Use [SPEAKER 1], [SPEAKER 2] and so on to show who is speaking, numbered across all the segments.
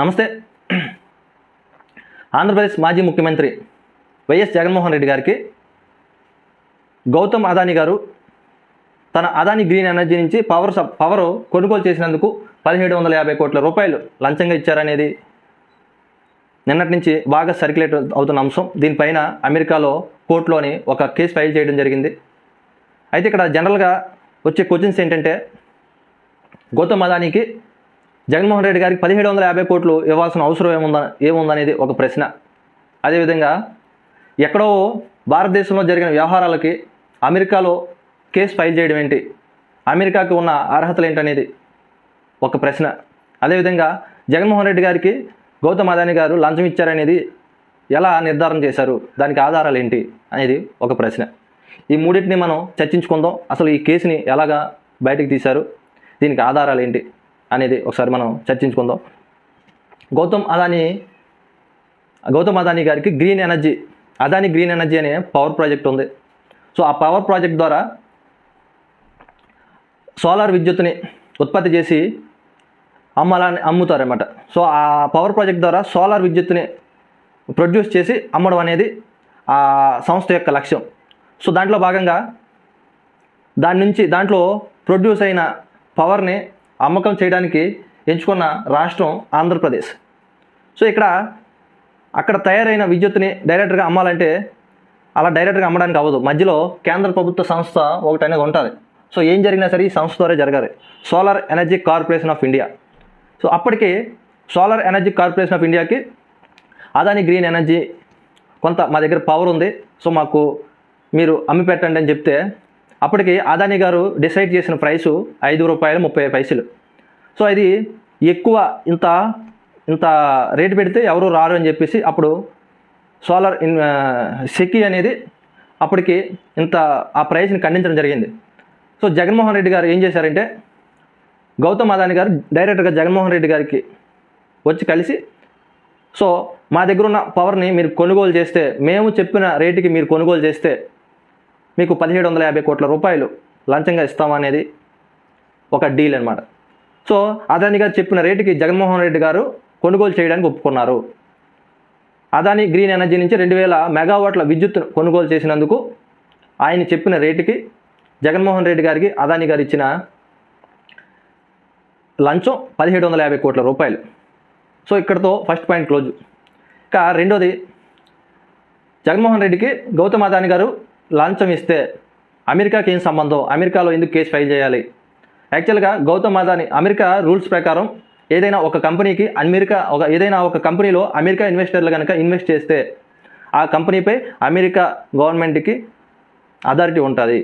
[SPEAKER 1] నమస్తే. ఆంధ్రప్రదేశ్ మాజీ ముఖ్యమంత్రి వైఎస్ జగన్మోహన్ రెడ్డి గారికి గౌతమ్ అదానీ గారు తన అదానీ గ్రీన్ ఎనర్జీ నుంచి పవర్ పవర్ కొనుగోలు చేసినందుకు పదిహేడు వందల యాభై కోట్ల రూపాయలు లంచంగా ఇచ్చారనేది నిన్నటి నుంచి బాగా సర్క్యులేట్ అవుతున్న అంశం. దీనిపైన అమెరికాలో కోర్టులోని ఒక కేసు ఫైల్ చేయడం జరిగింది. అయితే ఇక్కడ జనరల్గా వచ్చే క్వశ్చన్స్ ఏంటంటే గౌతమ్ అదానీకి జగన్మోహన్ రెడ్డి గారికి పదిహేడు వందల యాభై కోట్లు ఇవ్వాల్సిన అవసరం ఏముందా ఏముందనేది ఒక ప్రశ్న. అదేవిధంగా ఎక్కడో భారతదేశంలో జరిగిన వ్యవహారాలకి అమెరికాలో కేసు ఫైల్ చేయడం ఏంటి? అమెరికాకి ఉన్న అర్హతలు ఏంటనేది ఒక ప్రశ్న. అదేవిధంగా జగన్మోహన్ రెడ్డి గారికి గౌతమ్ అదానీ గారు లంచం ఇచ్చారనేది ఎలా నిర్ధారణ చేశారు? దానికి ఆధారాలు ఏంటి? అనేది ఒక ప్రశ్న. ఈ మూడింటిని మనం చర్చించుకుందాం. అసలు ఈ కేసుని ఎలాగా బయటకు తీశారు? దీనికి ఆధారాలు ఏంటి? అనేది ఒకసారి మనం చర్చించుకుందాం. గౌతమ్ అదానీ గౌతమ్ అదానీ గారికి green energy Adani green energy అనే పవర్ ప్రాజెక్ట్ ఉంది. సో ఆ పవర్ ప్రాజెక్ట్ ద్వారా సోలార్ విద్యుత్ని ఉత్పత్తి చేసి అమ్మాలని అమ్ముతారన్నమాట. సో ఆ పవర్ ప్రాజెక్ట్ ద్వారా సోలార్ విద్యుత్ని ప్రొడ్యూస్ చేసి అమ్మడం అనేది ఆ సంస్థ యొక్క లక్ష్యం. సో దాంట్లో భాగంగా దాని నుంచి దాంట్లో ప్రొడ్యూస్ అయిన పవర్ని అమ్మకం చేయడానికి ఎంచుకున్న రాష్ట్రం ఆంధ్రప్రదేశ్. సో ఇక్కడ అక్కడ తయారైన విద్యుత్ని డైరెక్ట్గా అమ్మాలంటే అలా డైరెక్ట్గా అమ్మడానికి అవ్వదు. మధ్యలో కేంద్ర ప్రభుత్వ సంస్థ ఒకటి అనేది ఉంటుంది. సో ఏం జరిగినా సరే ఈ సంస్థ ద్వారా జరగాలి. Solar energy corporation of India so అప్పటికి సోలార్ ఎనర్జీ కార్పొరేషన్ ఆఫ్ ఇండియాకి అదాని గ్రీన్ ఎనర్జీ కొంత మా దగ్గర పవర్ ఉంది. సో మాకు మీరు అమ్మి పెట్టండి అని చెప్తే అప్పటికి అదాని గారు డిసైడ్ చేసిన ప్రైసు ఐదు రూపాయలు ముప్పై పైసలు. సో అది ఎక్కువ ఇంత ఇంత రేటు పెడితే ఎవరు రారు అని చెప్పేసి అప్పుడు సోలార్ ఇన్ సెకి అనేది అప్పటికి ఇంత ఆ ప్రైస్ని ఖండించడం జరిగింది. సో జగన్మోహన్ రెడ్డి గారు ఏం చేశారంటే గౌతమ్ అదాని గారు డైరెక్ట్గా జగన్మోహన్ రెడ్డి గారికి వచ్చి కలిసి సో మా దగ్గర ఉన్న పవర్ని మీరు కొనుగోలు చేస్తే మేము చెప్పిన రేటుకి మీరు కొనుగోలు చేస్తే మీకు పదిహేడు వందల యాభై కోట్ల రూపాయలు లంచంగా ఇస్తామనేది ఒక డీల్ అనమాట సో అదాని గారు చెప్పిన రేటుకి జగన్మోహన్ రెడ్డి గారు కొనుగోలు చేయడానికి ఒప్పుకున్నారు. అదాని గ్రీన్ ఎనర్జీ నుంచి రెండు వేల మెగావాట్ల విద్యుత్ కొనుగోలు చేసినందుకు ఆయన చెప్పిన రేటుకి జగన్మోహన్ రెడ్డి గారికి అదాని గారు ఇచ్చిన లంచం పదిహేడు వందల యాభై కోట్ల రూపాయలు. సో ఇక్కడతో ఫస్ట్ పాయింట్ క్లోజ్. ఇక రెండోది జగన్మోహన్ రెడ్డికి గౌతమ్ అదాని గారు లంచం ఇస్తే అమెరికాకి ఏం సంబంధం? అమెరికాలో ఎందుకు కేసు ఫైల్ చేయాలి? యాక్చువల్గా గౌతమ్ అదాని అమెరికా రూల్స్ ప్రకారం ఏదైనా ఒక కంపెనీకి అమెరికా ఒక ఏదైనా ఒక కంపెనీలో అమెరికా ఇన్వెస్టర్లు కనుక ఇన్వెస్ట్ చేస్తే ఆ కంపెనీపై అమెరికా గవర్నమెంట్కి అథారిటీ ఉంటుంది.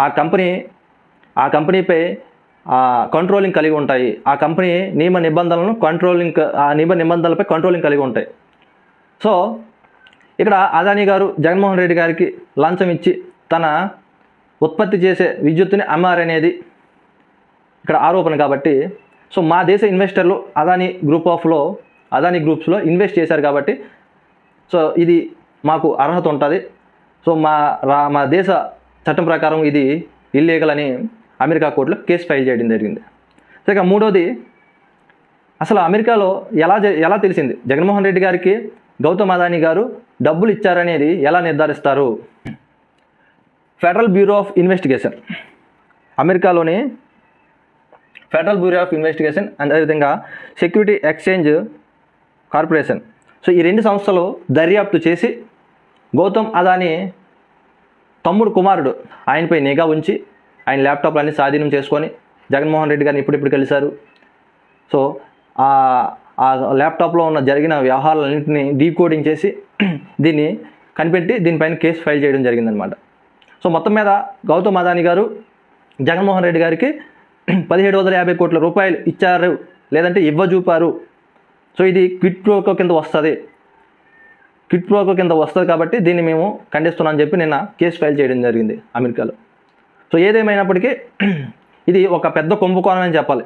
[SPEAKER 1] ఆ కంపెనీ ఆ కంపెనీపై కంట్రోలింగ్ కలిగి ఉంటాయి. ఆ కంపెనీ నియమ నిబంధనలను కంట్రోలింగ్ ఆ నియమ నిబంధనలపై కంట్రోలింగ్ కలిగి ఉంటాయి. సో ఇక్కడ అదానీ గారు జగన్మోహన్ రెడ్డి గారికి లంచం ఇచ్చి తన ఉత్పత్తి చేసే విద్యుత్తుని అమ్మారనేది ఇక్కడ ఆరోపణ కాబట్టి సో మా దేశ ఇన్వెస్టర్లు అదానీ గ్రూప్ ఆఫ్లో అదానీ గ్రూప్స్లో ఇన్వెస్ట్ చేశారు కాబట్టి సో ఇది మాకు అర్హత ఉంటుంది. సో మా రా మా దేశ చట్టం ప్రకారం ఇది ఇల్లీగల్ అని అమెరికా కోర్టులో కేసు ఫైల్ చేయడం జరిగింది. సో ఇక మూడోది అసలు అమెరికాలో ఎలా ఎలా తెలిసింది? జగన్మోహన్ రెడ్డి గారికి గౌతమ్ అదానీ గారు డబ్బులు ఇచ్చారనేది ఎలా నిర్ధారిస్తారు? Federal bureau of investigation. అమెరికాలోని federal bureau of investigation and అదేవిధంగా సెక్యూరిటీ ఎక్స్చేంజ్ కార్పొరేషన్. సో ఈ రెండు సంస్థలు దర్యాప్తు చేసి గౌతమ్ అదాని తమ్ముడు కుమారుడు ఆయనపై నిఘా ఉంచి ఆయన ల్యాప్టాప్లన్నీ స్వాధీనం చేసుకొని జగన్మోహన్ రెడ్డి గారిని ఇప్పుడిప్పుడు కలిశారు. సో ఆ ఆ ల్యాప్టాప్లో ఉన్న జరిగిన వ్యవహారాలన్నింటినీ డీకోడింగ్ చేసి దీన్ని కనిపెట్టి దీనిపైన కేసు ఫైల్ చేయడం జరిగిందనమాట. సో మొత్తం మీద గౌతమ్ అదానీ గారు జగన్మోహన్ రెడ్డి గారికి పదిహేడు వందల యాభై కోట్ల రూపాయలు ఇచ్చారు. లేదంటే ఇవ్వజూపారు. సో ఇది క్విట్ ప్రోకో కింద వస్తుంది. క్విట్ ప్రోకో కింద వస్తుంది కాబట్టి దీన్ని మేము ఖండిస్తున్నాం అని చెప్పి నిన్న కేసు ఫైల్ చేయడం జరిగింది అమెరికాలో. సో ఏదేమైనప్పటికీ ఇది ఒక పెద్ద కుంభకోణం అని చెప్పాలి.